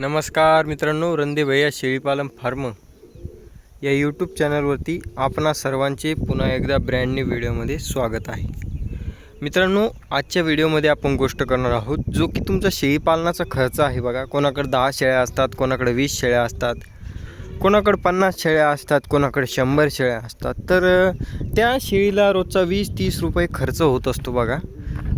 नमस्कार मित्रांनो रंदे भैया शेळीपालन फार्म. या यूट्यूब चॅनलवरती आपणा सर्वांचे पुन्हा एकदा ब्रँड न्यू व्हिडिओमध्ये स्वागत आहे. मित्रांनो आजच्या व्हिडिओमध्ये आपण गोष्ट करणार आहोत जो की तुमचा शेळीपालनाचा खर्च आहे बघा. कोणाकडे दहा शेळ्या असतात कोणाकडे वीस शेळ्या असतात कोणाकडे पन्नास शेळ्या असतात कोणाकडे शंभर शेळ्या असतात. तर त्या शेळीला रोजचा वीस तीस रुपये खर्च होत असतो बघा.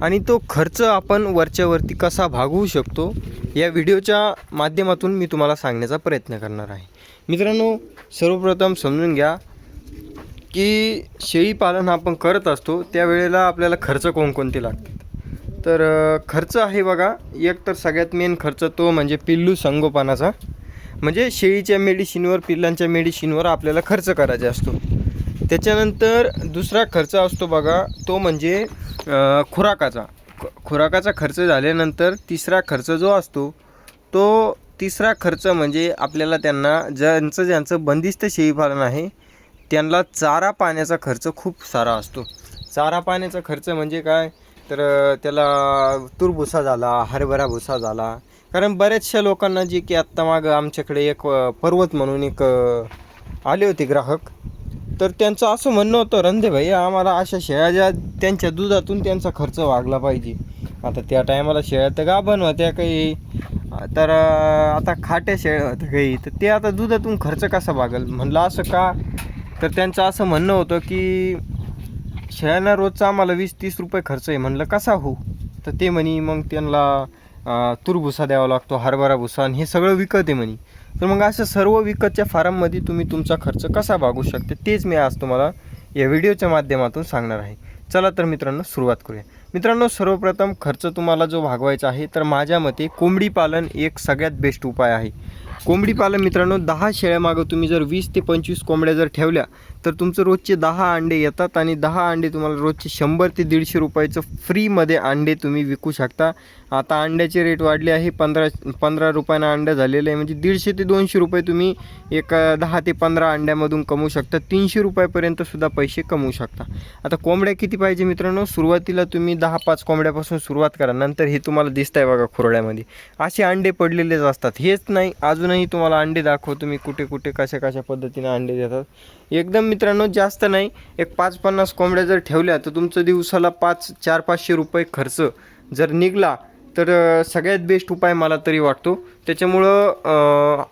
आणि तो खर्च आपण वरच्यावरती कसा भागवू शकतो या व्हिडिओच्या माध्यमातून मी तुम्हाला सांगण्याचा प्रयत्न करणार आहे. मित्रांनो सर्वप्रथम समजून घ्या की शेळीपालन आपण करत असतो त्यावेळेला आपल्याला खर्च कोणकोणते लागतात. तर खर्च आहे बघा एक तर सगळ्यात मेन खर्च तो म्हणजे पिल्लू संगोपनाचा. म्हणजे शेळीच्या मेडिसिनवर पिल्लांच्या मेडिसिनवर आपल्याला खर्च करायचा असतो. त्याच्यानंतर दुसरा खर्च असतो बघा तो म्हणजे खुराकाचा. खुराकाचा खर्च झाल्यानंतर तिसरा खर्च जो असतो तो तिसरा खर्च म्हणजे आपल्याला त्यांना ज्यांचं ज्यांचं बंदिस्त शेळीपालन आहे त्यांना चारा पाण्याचा खर्च खूप सारा असतो. चारा पाण्याचा खर्च म्हणजे काय? तर त्याला तूर भुसा झाला हरभरा भुसा झाला. कारण बऱ्याचशा लोकांना जे की आत्ता मागं आमच्याकडे एक पर्वत म्हणून एक आले होते ग्राहक. तर त्यांचं असं म्हणणं होतं रंधे भाई आम्हाला अशा शेळ्या ज्या त्यांच्या दुधातून त्यांचा खर्च वागला पाहिजे. आता त्या टायमाला शेळ्या तर गाभण होत्या काही. तर आता खाट्या शेळ्या होत्या काही. तर ते आता दुधातून खर्च कसा भागल? म्हणलं असं का? तर त्यांचं असं म्हणणं होतं की शेळ्यांना रोजचा आम्हाला वीस तीस रुपये खर्च आहे. म्हणलं कसा हो? तर ते म्हणी मग त्यांना तूर भुसा द्यावा लागतो हरभरा भुसा आणि हे सगळं विकत आहे म्हणी. तर मग असं सर्व विकतच्या फार्ममध्ये तुम्ही तुमचा खर्च कसा भागू शकते तेच मी आज तुम्हाला या व्हिडिओच्या माध्यमातून सांगणार आहे. चला तर मित्रांनो सुरुवात करूया. मित्रांनो सर्वप्रथम खर्च तुम्हाला जो भागवायचा आहे तर माझ्या मते कोंबडी पालन एक सगळ्यात बेस्ट उपाय आहे. कोंबडी पालन मित्रांनो दहा शेळ्यामागं तुम्ही जर वीस ते पंचवीस कोंबड्या जर ठेवल्या तर तुमचं रोजचे दहा अंडे येतात आणि दहा अंडे तुम्हाला रोजचे शंभर ते दीडशे रुपयाचं फ्रीमध्ये अंडे तुम्ही विकू शकता. आता अंड्याचे रेट वाढले आहे पंधरा पंधरा रुपयानं अंडं झालेलं आहे म्हणजे दीडशे ते दोनशे रुपये तुम्ही एक दहा ते पंधरा अंड्यामधून कमवू शकता. तीनशे रुपयापर्यंतसुद्धा पैसे कमवू शकता. आता कोंबड्या किती पाहिजे मित्रांनो? सुरुवातीला तुम्ही दहा पाच कोंबड्यापासून सुरुवात करा. नंतर हे तुम्हाला दिसत आहे बघा खुरड्यामध्ये. असे अंडे पडलेलेच असतात. हेच नाही अजूनही तुम्हाला अंडे दाखवतो मी कुठे कुठे कशा कशा पद्धतीने अंडे देतात. एकदम मित्रांनो जास्त नाही. एक पाच पन्नास कोंबड्या जर ठेवल्या तर तुमचं दिवसाला पाच चार पाचशे रुपये खर्च जर निघला तर सगळ्यात बेस्ट उपाय मला तरी वाटतो. त्याच्यामुळं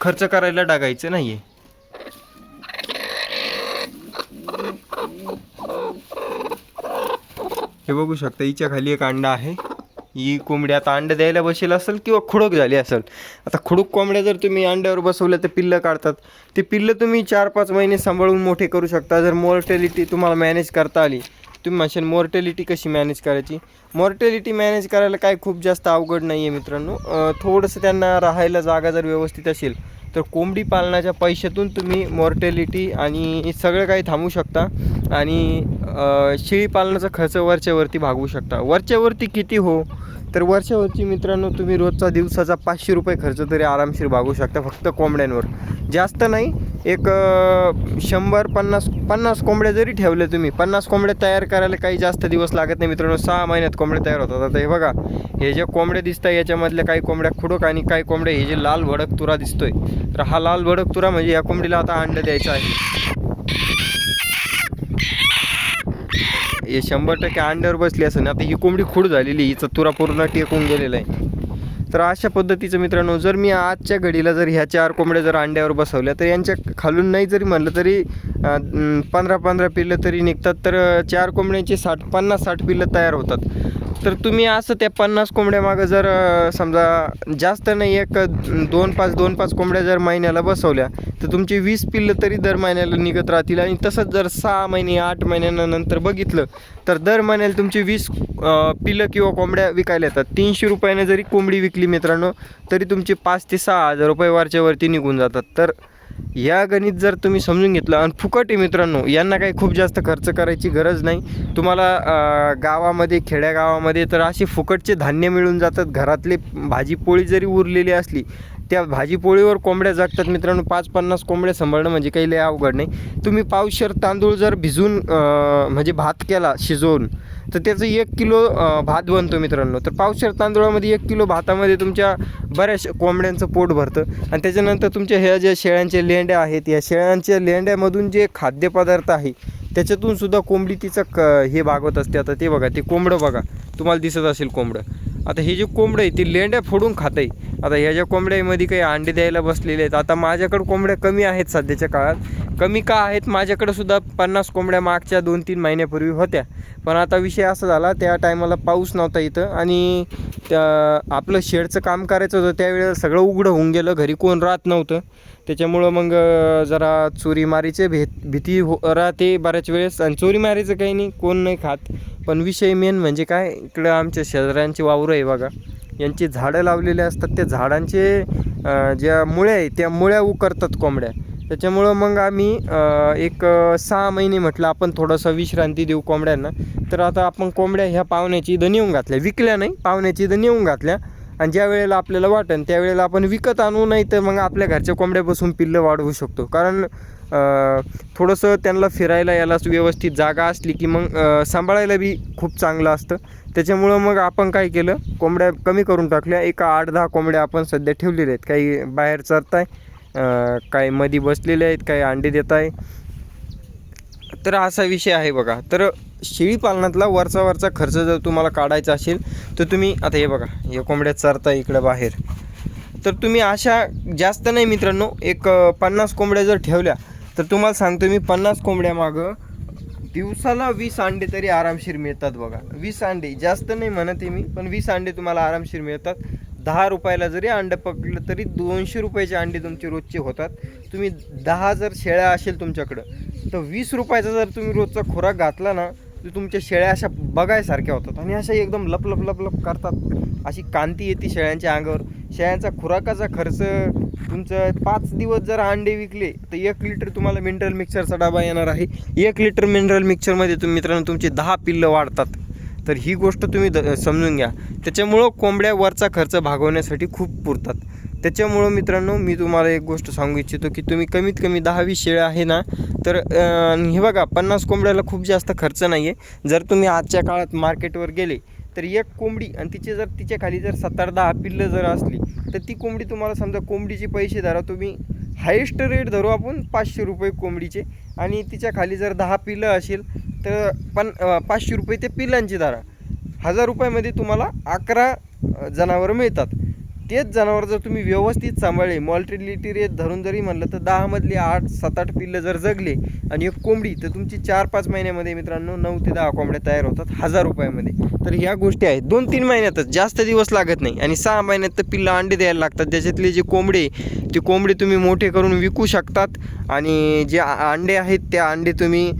खर्च करायला टाकायचं नाही आहे हे बघू शकता हिच्या खाली एक अंडा आहे. ही कोंबडी आता अंडं द्यायला बसेल असेल किंवा खुडूक झाली असेल. आता खुडूक कोंबड्या जर तुम्ही अंड्यावर बसवल्या तर पिल्लं काढतात. ते पिल्लं तुम्ही चार पाच महिने सांभाळून मोठे करू शकता. जर मॉर्टॅलिटी तुम्हाला मॅनेज करता आली तुम्ही म्हणशाल मॉर्टॅलिटी कशी मॅनेज करायची? मॉर्टॅलिटी मॅनेज करायला काय खूप जास्त अवघड नाही आहे मित्रांनो थोडंसं त्यांना राहायला जागा जर व्यवस्थित असेल तर कोंबडी पालनाच्या पैशातून तुम्ही मॉर्टॅलिटी आणि सगळं काही थांबवू शकता आणि शेळी पालनाचा खर्च वरच्यावरती भागवू शकता. वरच्यावरती किती हो? तर वरच्यावरती मित्रांनो तुम्ही रोजचा दिवसाचा पाचशे रुपये खर्च तरी आरामशीर भागवू शकता फक्त कोंबड्यांवर. जास्त नाही एक शंभर पन्नास पन्नास कोंबड्या जरी ठेवल्या तुम्ही पन्नास कोंबड्या तयार करायला काही जास्त दिवस लागत नाही मित्रांनो सहा महिन्यात कोंबड्या तयार होतात. आता हे बघा हे जे कोंबड्या दिसत आहे याच्यामधल्या काही कोंबड्या खुडक आणि काही कोंबड्या हे जे लाल भडक तुरा दिसतोय तर हा लाल भडक तुरा म्हणजे या कोंबडीला आता अंड द्यायचं आहे. हे शंभर टक्के अंड्यावर बसली असं आता ही कोंबडी खूड झालेली हिचा तुरा पूर्ण टेकून गेलेला आहे. तर अशा पद्धतीचं मित्रांनो जर मी आजच्या घडीला जर ह्या चार कोंबड्या जर अंड्यावर बसवल्या तर यांच्या खालून नाही जरी म्हणलं तरी पंधरा पंधरा पिल्लं तरी निघतात. तर चार कोंबड्यांचे साठ पन्नास साठ पिल्लं तयार होतात. तर तुम्ही असं त्या पन्नास कोंबड्यामागं जर समजा जास्त नाही एक दोन पाच दोन पाच कोंबड्या जर महिन्याला बसवल्या तर तुमची वीस पिल्लं तरी दर महिन्याला निघत राहतील. आणि तसंच जर सहा महिने आठ महिन्यानंतर बघितलं तर दर महिन्याला तुमची वीस पिलं पिल्लं किंवा कोंबड्या विकायला येतात. तीनशे रुपयाने जरी कोंबडी विकली मित्रांनो तरी तुमचे पाच ते सहा हजार रुपये वरच्या वरती निघून जातात. तर या गणित जर तुम्ही समजून घेतलं आणि फुकट आहे मित्रांनो यांना काही खूप जास्त खर्च करायची गरज नाही. तुम्हाला गावामध्ये खेड्यागावामध्ये तर असे फुकटचे धान्य मिळून जातात. घरातले भाजीपोळी जरी उरलेली असली त्या भाजीपोळीवर कोंबड्या जागतात मित्रांनो. पाच पन्नास कोंबड्या सांभाळणं म्हणजे काही लय अवघड नाही. तुम्ही पावशर तांदूळ जर भिजून म्हणजे भात केला शिजवून तर त्याचं एक किलो भात बनतो मित्रांनो. तर पावशर तांदूळामध्ये एक किलो भातामध्ये तुमच्या बऱ्याच कोंबड्यांचं पोट भरतं. आणि त्याच्यानंतर तुमच्या ह्या ज्या शेळ्यांच्या लेंड्या आहेत या शेळ्यांच्या लेंड्यामधून जे खाद्यपदार्थ आहे त्याच्यातून सुद्धा कोंबडी तिचं क हे भागवत असते. आता ते बघा ते कोंबडं बघा. तुम्हाला दिसत असेल कोंबडं. आता हे जे कोंबडं आहे ते लेंड्या फोडून खात आहे आता ह्या ज्या कोंबड्यामध्ये काही अंडे द्यायला बसलेले आहेत आता माझ्याकडं कोंबड्या कमी आहेत सध्याच्या काळात. कमी का आहेत? माझ्याकडं सुद्धा पन्नास कोंबड्या मागच्या दोन तीन महिन्यापूर्वी होत्या. पण आता विषय असा झाला त्या टायमाला पाऊस नव्हता इथं आणि त्या आपलं शेडचं काम करायचं होतं त्यावेळेला सगळं उघडं होऊन गेलं घरी कोण राहत नव्हतं. त्याच्यामुळं मग जरा चोरीमारीचे भेत भीती हो राहते बऱ्याच वेळेस आणि चोरीमारीचं काही नाही कोण नाही खात. पण विषय मेन म्हणजे काय? इकडं आमच्या शेजाऱ्यांची वावरं आहे बघा. यांची झाडं लावलेली असतात त्या झाडांचे ज्या मुळ्या आहे त्या मुळ्या उकरतात कोंबड्या. त्याच्यामुळं मग आम्ही एक सहा महिने म्हटलं आपण थोडंसं विश्रांती देऊ कोंबड्यांना. तर आता आपण कोंबड्या ह्या पाहुण्याची इथं नेऊन घातल्या. विकल्या नाही पाहुण्याची इथं नेऊन घातल्या. आणि ज्या वेळेला आपल्याला वाटेल त्यावेळेला आपण विकत आणू नाही तर मग आपल्या घरच्या कोंबड्यापासून पिल्लं वाढवू शकतो. कारण थोडंसं त्यांना फिरायला याला व्यवस्थित जागा असली की मग सांभाळायला बी खूप चांगलं असतं. त्याच्यामुळं मग आपण काय केलं कोंबड्या कमी करून टाकल्या. एका आठ दहा कोंबड्या आपण सध्या ठेवलेल्या आहेत. काही बाहेर चरताय आहे काही मधी बसलेले आहेत काही अंडे देत आहे. तर असा विषय आहे बघा. तर शेळी पालनातला वरचा वरचा खर्च जर तुम्हाला काढायचा असेल तर तुम्ही आता हे बघा हे कोंबड्या चरता इकडं बाहेर. तर तुम्ही अशा जास्त नाही मित्रांनो एक पन्नास कोंबड्या जर ठेवल्या तर तुम्हाला सांगतो मी पन्नास कोंबड्या मागं दिवसाला वीस अंडे तरी आरामशीर मिळतात बघा. वीस अंडे जास्त नाही म्हणत आहे मी पण वीस अंडे तुम्हाला आरामशीर मिळतात. दहा रुपयाला जरी अंडं पकडलं तरी दोनशे रुपयाचे अंडे तुमचे रोजचे होतात. तुम्ही दहा जर शेळ्या असेल तुमच्याकडं तर वीस रुपयाचा जर तुम्ही रोजचा खुराक घातला ना तर तुमच्या शेळ्या अशा बघायसारख्या होतात आणि अशा एकदम लप लप लप लप करतात. अशी कांती येते शेळ्यांच्या अंगावर. शेळ्यांचा खुराकाचा खर्च तुमचं पाच दिवस जर अंडे विकले तर एक लिटर तुम्हाला मिनरल मिक्सरचा डबा येणार आहे. एक लिटर मिनरल मिक्सरमध्ये तुम्ही मित्रांनो तुमचे दहा पिल्लं वाढतात. तर ही गोष्ट तुम्ही द समजून घ्या. त्याच्यामुळं कोंबड्यावरचा खर्च भागवण्यासाठी खूप पुरतात. त्याच्यामुळं मित्रांनो मी तुम्हाला एक गोष्ट सांगू इच्छितो की तुम्ही कमीत कमी दहावी शेळ्या आहे ना तर हे बघा पन्नास कोंबड्याला खूप जास्त खर्च नाही आहे जर तुम्ही आजच्या काळात मार्केटवर गेले तर एक कोंबडी आणि तिचे जर तिच्या खाली जर सत्तर दहा पिल्लं जर असली तर ती कोंबडी तुम्हाला समजा कोंबडीचे पैसे धरा तुम्ही हायेस्ट रेट धरू आपण पाचशे रुपये कोंबडीचे. आणि तिच्या खाली जर दहा पिलं असेल तर पण पाचशे रुपये ते पिलांची धरा. हजार रुपयामध्ये तुम्हाला अकरा जनावरं मिळतात. तेच जनावर जर तुम्ही व्यवस्थित सांभाळले मॉर्टिलिटी रेट धरून जरी म्हणलं तर दहामधली आठ सात आठ पिल्लं जर जगले आणि एक कोंबडी तर तुमची चार पाच महिन्यामध्ये मित्रांनो नऊ ते दहा कोंबड्या तयार होतात हजार रुपयामध्ये. तर ह्या गोष्टी आहेत. दोन तीन महिन्यातच जास्त दिवस लागत नाही आणि सहा महिन्यात तर पिल्लं अंडे द्यायला लागतात. ज्याच्यातले जे कोंबडे ते कोंबडे तुम्ही मोठे करून विकू शकतात आणि जे अंडे आहेत त्या अंडे तुम्ही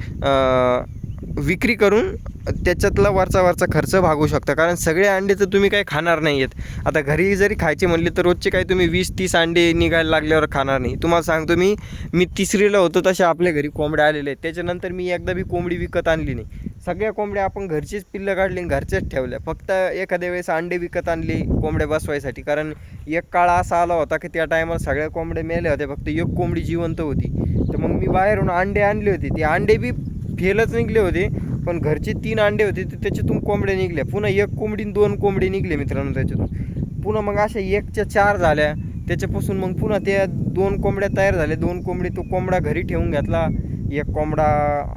विक्री करून त्याच्यातला वरचा वरचा खर्च भागू शकता. कारण सगळे अंडे तर तुम्ही काही खाणार नाही आहेत आता घरी जरी खायचे म्हणले तर रोजचे काही तुम्ही वीस तीस अंडे निघायला लागल्यावर खाणार नाही. तुम्हाला सांगतो मी मी तिसरीला होतो तसे आपल्या घरी कोंबड्या आलेले आहेत. त्याच्यानंतर मी एकदा बी कोंबडी विकत आणली नाही. सगळ्या कोंबड्या आपण घरचीच पिल्लं काढली आणि घरच्याच ठेवल्या. फक्त एखाद्या वेळेस अंडे विकत आणली कोंबड्या बसवायसाठी. कारण एक काळ असा आला होता की त्या टायमाला सगळ्या कोंबड्या मेल्या होत्या. फक्त एक कोंबडी जिवंत होती. तर मग मी बाहेरून अंडे आणले होते. ते अंडे बी फेलच निघले होते. पण घरचे तीन अंडे होते तर त्याच्यातून कोंबड्या निघल्या. पुन्हा एक कोंबडीन दोन कोंबडे निघले मित्रांनो त्याच्यातून. पुन्हा मग अशा एकच्या चार झाल्या. त्याच्यापासून मग पुन्हा त्या दोन कोंबड्या तयार झाल्या. दोन कोंबडी तो कोंबडा घरी ठेवून घेतला. एक कोंबडा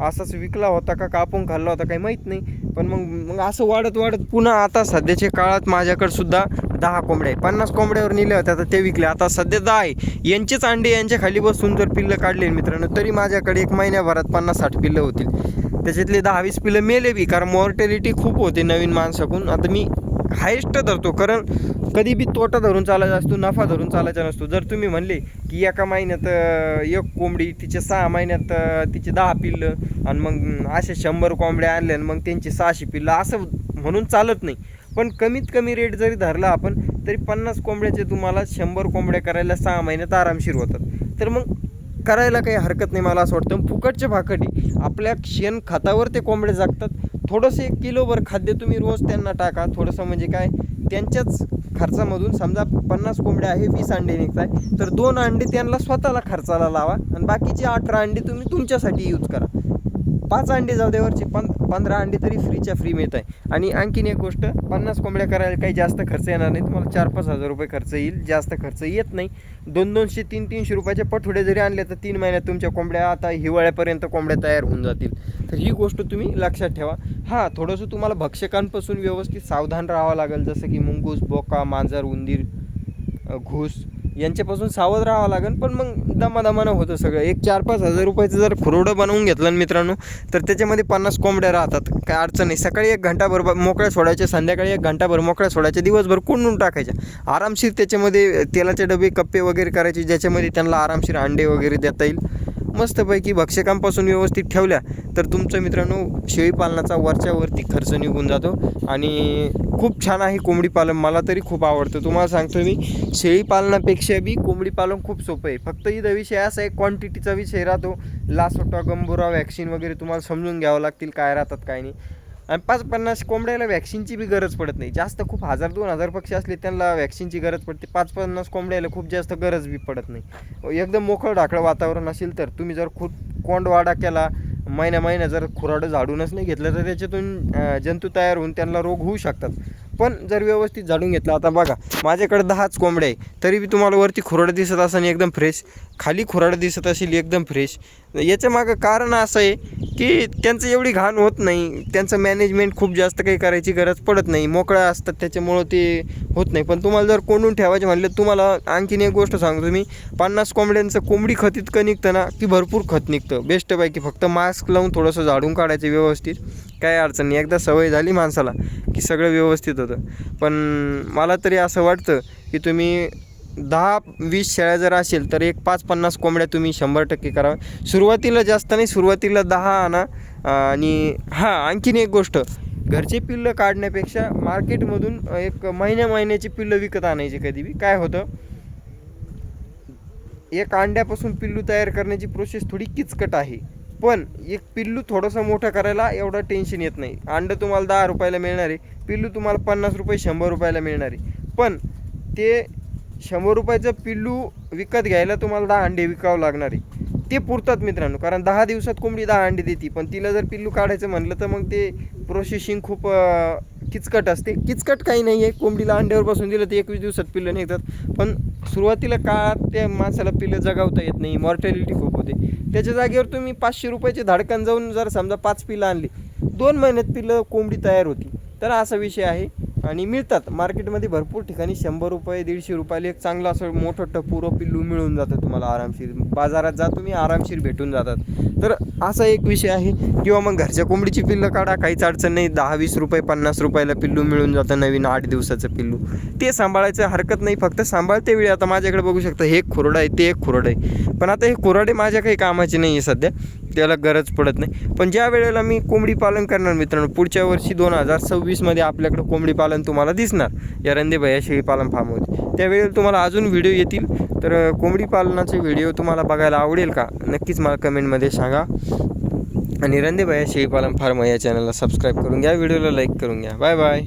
असाच विकला होता का कापून खाल्ला होता काही माहीत नाही. पण मग मग असं वाढत वाढत पुन्हा आता सध्याच्या काळात माझ्याकडे सुद्धा दहा कोंबड्या आहे पन्नास कोंबड्यावर नेल्या होत्या आता ते विकले. आता सध्या दहा आहे. यांचेच अंडे यांच्या खाली बसून जर पिल्लं काढले मित्रांनो तरी माझ्याकडे एक महिन्याभरात पन्नास साठ पिल्लं होतील. त्याच्यातले दहा वीस पिलं मेले बी कारण मॉर्टॅलिटी खूप होते नवीन माणसाकून आता मी हायेस्ट धरतो कारण कधी बी तोटा धरून चालायचा असतो नफा धरून चालायचा नसतो. जर तुम्ही म्हणले की एका महिन्यात एक कोंबडी तिचे सहा महिन्यात तिचे दहा पिल्लं आणि मग असे शंभर कोंबड्या आणल्या आणि मग त्यांची सहाशे पिल्लं असं म्हणून चालत नाही. पण कमीत कमी रेट जरी धरला आपण तरी पन्नास कोंबड्याचे तुम्हाला शंभर कोंबड्या करायला सहा महिन्यात आरामशीर होतात. तर मग करायला काही हरकत नाही मला असं वाटतं. फुकटचे भाकटी आपल्या शेण खतावर ते कोंबडे जगतात. थोडंसं एक किलोभर खाद्य तुम्ही रोज त्यांना टाका. थोडंसं म्हणजे काय? त्यांच्याच खर्चामधून समजा पन्नास कोंबड्या आहे वीस अंडे निघत आहे तर दोन अंडे त्यांना स्वतःला खर्चाला लावा आणि बाकीचे अठरा अंडे तुम्ही तुमच्यासाठी यूज करा. पाच अंडे जाऊ पण पं पंधरा अंडे तरी फ्रीच्या फ्री मिळत आहे आणि आणखीन एक गोष्ट पन्नास कोंबड्या करायला काही जास्त खर्च येणार नाही. तुम्हाला चार पाच हजार रुपये खर्च येईल. जास्त खर्च येत नाही. दोन दोनशे तीन तीनशे रुपयाचे पठोडे जरी आणले तर तीन महिन्यात तुमच्या कोंबड्या आता हिवाळ्यापर्यंत कोंबड्या तयार होऊन जातील. तर ही गोष्ट तुम्ही लक्षात ठेवा. हां थोडंसं तुम्हाला भक्षकांपासून व्यवस्थित सावधान राहावं लागेल. जसं की मुंगूस बोका मांजर उंदीर घुस घूस यांच्यापासून सावध राहावं लागेल पण मग दमादमानं होतं सगळं. एक चार पाच हजार रुपयाचं जर खुरोडं बनवून घेतलं ना मित्रांनो तर त्याच्यामध्ये पन्नास कोंबड्या राहतात. काय अडचण नाही. सकाळी एक घंटाभर मोकळ्या सोडायच्या संध्याकाळी एक घंटाभर मोकळ्या सोडायच्या दिवसभर कोंडून टाकायच्या. आरामशीर त्याच्यामध्ये तेलाचे डबे कप्पे वगैरे करायचे ज्याच्यामध्ये त्यांना आरामशीर अंडे वगैरे देता येईल. मस्तपैकी भक्षकांपासून व्यवस्थित ठेवल्या तर तुमचं मित्रांनो शेळीपालनाचा वरच्यावरती खर्च निघून जातो. आणि खूप छान आहे कोंबडी पालन मला तरी खूप आवडतं. तुम्हाला सांगतो मी शेळीपालनापेक्षा बी कोंबडी पालन खूप सोपं आहे. फक्त इथं विषय असा आहे क्वांटिटीचा विषय राहतो. लासोटा गंभोरा वॅक्सिन वगैरे तुम्हाला समजून घ्यावं लागतील काय राहतात काय नाही. आणि पाच पन्नास कोंबड्याला वॅक्सिनची बी गरज पडत नाही. जास्त खूप हजार दोन हजार पक्षी असले त्यांना वॅक्सिनची गरज पडते. पाच पन्नास कोंबड्याला खूप जास्त गरज बी पडत नाही. एकदम मोकळं ढाकळं वातावरण असेल तर तुम्ही जर खूप कोंडवाडा केला महिन्या महिन्या जर खुराडं झाडूनच नाही घेतलं तर त्याच्यातून जंतू तयार होऊन त्यांना रोग होऊ शकतात. पण जर व्यवस्थित झाडून घेतलं आता बघा माझ्याकडे दहाच कोंबड्या आहे तरी बी तुम्हाला वरती खुराडं दिसत असेल एकदम फ्रेश खाली खुराडं दिसत असेल एकदम फ्रेश याच्या मागं कारण असं आहे की त्यांचं एवढी घाण होत नाही. त्यांचं मॅनेजमेंट खूप जास्त काही करायची गरज पडत नाही. मोकळ्या असतात त्याच्यामुळं ते होत नाही. पण तुम्हाला जर कोंडून ठेवायचे म्हणलं तुम्हाला आणखीन एक गोष्ट सांगतो मी. पन्नास कोंबड्यांचं कोंबडी खत इतकं निघतं ना की भरपूर खत निघतं. बेस्टपैकी फक्त मास्क लावून थोडंसं झाडून काढायचं व्यवस्थित. काय अडचण नाही. एकदा सवय झाली माणसाला की सगळं व्यवस्थित होतं. पण मला तरी असं वाटतं की तुम्ही दहा वीस शेळ्या जर असेल तर एक पाच पन्नास कोंबड्या तुम्ही शंभर टक्के करा. सुरुवातीला जास्त नाही सुरुवातीला दहा आणा. आणि हां आणखीन एक गोष्ट. घरचे पिल्लं काढण्यापेक्षा मार्केटमधून एक महिन्या महिन्याची पिल्लं विकत आणायची कधी बी. काय होतं? एक अंड्यापासून पिल्लू तयार करण्याची प्रोसेस थोडी किचकट आहे. पण एक पिल्लू थोडंसं मोठं करायला एवढं टेन्शन येत नाही. अंडं तुम्हाला दहा रुपयाला मिळणार आहे पिल्लू तुम्हाला पन्नास रुपये शंभर रुपयाला मिळणार. आहे पण ते शंभर रुपयाचं पिल्लू विकत घ्यायला तुम्हाला दहा अंडे विकावं लागणार. आहे ते पुरतात मित्रांनो कारण दहा दिवसात कोंबडी दहा अंडे देते. पण तिला जर पिल्लू काढायचं म्हणलं तर मग ते प्रोसेसिंग खूप किचकट असते. किचकट काही नाही आहे कोंबडीला अंड्यावर बसून दिलं तर एकवीस दिवसात पिल्लं निघतात. पण सुरुवातीला काळात त्या माणसाला पिल्लं जगावता येत नाही. मॉर्टॅलिटी खूप होते. त्याच्या जागेवर तुम्ही पाचशे रुपयाचे धाडकन जाऊन जर समजा पाच पिल्लं आणली दोन महिन्यात पिल्लं कोंबडी तयार होती. तर असा विषय आहे. आणि मिळतात. मार्केटमध्ये भरपूर ठिकाणी शंभर रुपये दीडशे रुपयाला एक चांगलं असं मोठं टपुरं पिल्लू मिळून जातं तुम्हाला आरामशीर. बाजारात जा तुम्ही आरामशीर भेटून जातात. तर असा एक विषय आहे. किंवा मग घरच्या कोंबडीची पिल्लं काढा. काहीच अडचण नाही. दहा वीस रुपये पन्नास रुपयाला पिल्लू मिळून जातं नवीन आठ दिवसाचं पिल्लू. ते सांभाळायचं हरकत नाही. फक्त सांभाळते वेळी. आता माझ्याकडे बघू शकता हे एक खुरडं आहे ते एक खुरडं आहे. पण आता हे खुरडे माझ्या काही कामाचे नाही आहे सध्या. त्याला गरज पडत नाही. पण ज्या वेळेला मी कोंबडी पालन करणार मित्रांनो पुढच्या वर्षी दोन हजार सव्वीसमध्ये आपल्याकडे कोंबडी पालन तुम्हाला दिसणार. या रंदेभया शेळी पालन फार्ममध्ये त्यावेळेला तुम्हाला अजून व्हिडिओ येतील. तर कोंबडी पालनाचे व्हिडिओ तुम्हाला बघायला आवडेल का? नक्कीच मला कमेंटमध्ये सांगा. आणि रंदेभया शेळी पालन फार्म या चॅनलला सबस्क्राईब करून घ्या. व्हिडिओला लाईक करून घ्या. Bye bye